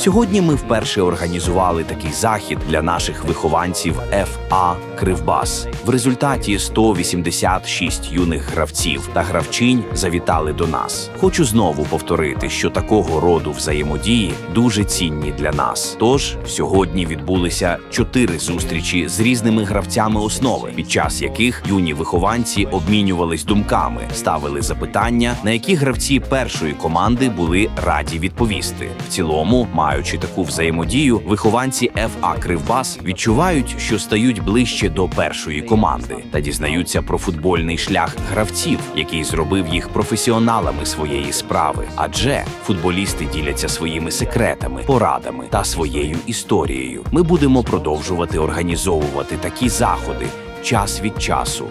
Сьогодні ми вперше організували такий захід для наших вихованців ФА Кривбас. В результаті 186 юних гравців та гравчинь завітали до нас. Хочу знову повторити, що такого роду взаємодії дуже цінні для нас. Тож сьогодні відбулися чотири зустрічі з різними гравцями основи, під час яких юні вихованці обмінювались думками, ставили запитання, на які гравці першої команди були раді відповісти. В цілому, маючи таку взаємодію, вихованці ФА Кривбас відчувають, що стають ближче до першої команди та дізнаються про футбольний шлях гравців, який зробив їх професіоналами своєї справи. Адже футболісти діляться своїми секретами, порадами та своєю історією. Ми будемо продовжувати організовувати такі заходи час від часу.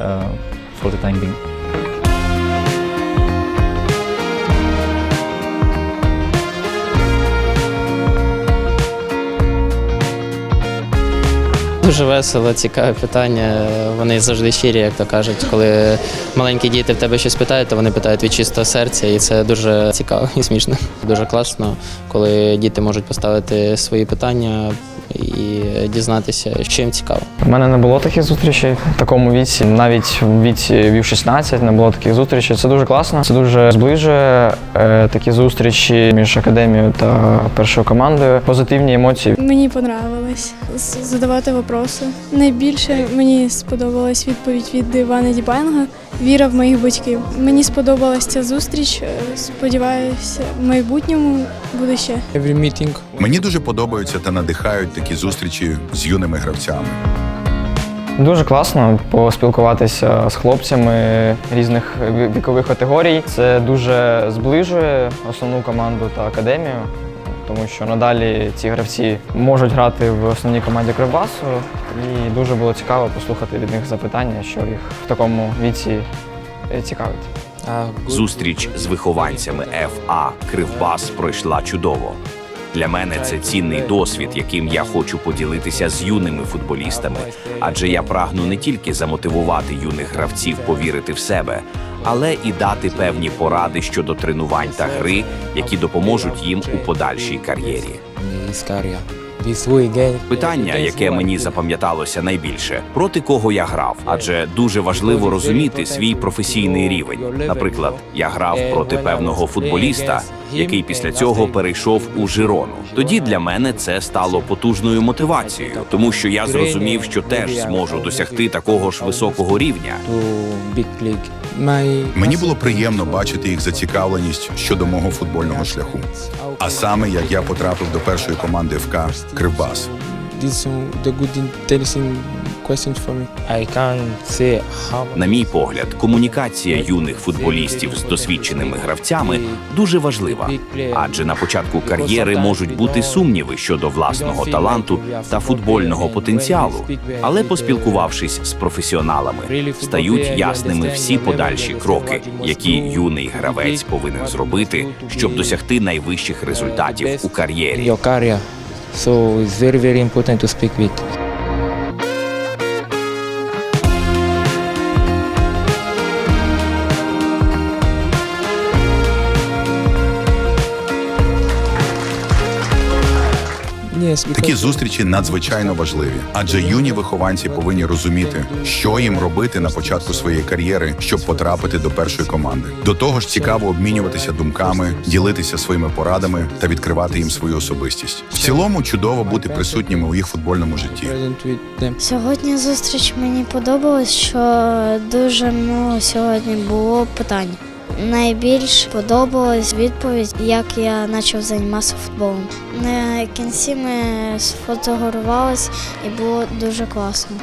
Uh, for the time being. Дуже весело, цікаве питання. Вони завжди щирі, як то кажуть. Коли маленькі діти в тебе щось питають, то вони питають від чистого серця, і це дуже цікаво і смішно. Дуже класно, коли діти можуть поставити свої питання і дізнатися, що їм цікаво. У мене не було таких зустрічей в такому віці, навіть в віці вів 16 не було таких зустрічей. Це дуже класно. Це дуже зближує е, такі зустрічі між академією та першою командою. Позитивні емоції. Мені понравилось задавати вопроси. Найбільше мені сподобалась відповідь від Івана Дібанга. Віра в моїх батьків. Мені сподобалась ця зустріч. Е, Сподіваюся, в майбутньому буде ще. every meeting Мені дуже подобаються та надихають такі зустрічі з юними гравцями. Дуже класно поспілкуватися з хлопцями різних вікових категорій. Це дуже зближує основну команду та академію, тому що надалі ці гравці можуть грати в основній команді Кривбасу. І дуже було цікаво послухати від них запитання, що їх в такому віці е, цікавить. Зустріч з вихованцями ФА Кривбас пройшла чудово. Для мене це цінний досвід, яким я хочу поділитися з юними футболістами, адже я прагну не тільки замотивувати юних гравців повірити в себе, але і дати певні поради щодо тренувань та гри, які допоможуть їм у подальшій кар'єрі. Питання, яке мені запам'яталося найбільше, проти кого я грав, адже дуже важливо розуміти свій професійний рівень. Наприклад, я грав проти певного футболіста, який після цього перейшов у Жирону. Тоді для мене це стало потужною мотивацією, тому що я зрозумів, що теж зможу досягти такого ж високого рівня. Мені було приємно бачити їх зацікавленість щодо мого футбольного шляху. А саме як я потрапив до першої команди ФК Кривбас. На мій погляд, комунікація юних футболістів з досвідченими гравцями дуже важлива, адже на початку кар'єри можуть бути сумніви щодо власного таланту та футбольного потенціалу. Але поспілкувавшись з професіоналами, стають ясними всі подальші кроки, які юний гравець повинен зробити, щоб досягти найвищих результатів у кар'єрі. So it's very very important to speak with. Такі because зустрічі надзвичайно важливі, адже юні вихованці повинні розуміти, що їм робити на початку своєї кар'єри, щоб потрапити до першої команди. До того ж, цікаво обмінюватися думками, ділитися своїми порадами та відкривати їм свою особистість. В цілому чудово бути присутніми у їх футбольному житті. Сьогодні зустріч мені подобалась, що дуже много сьогодні було питань. Найбільш подобалась відповідь, як я почав займатися футболом. На кінці ми сфотографувалися і було дуже класно.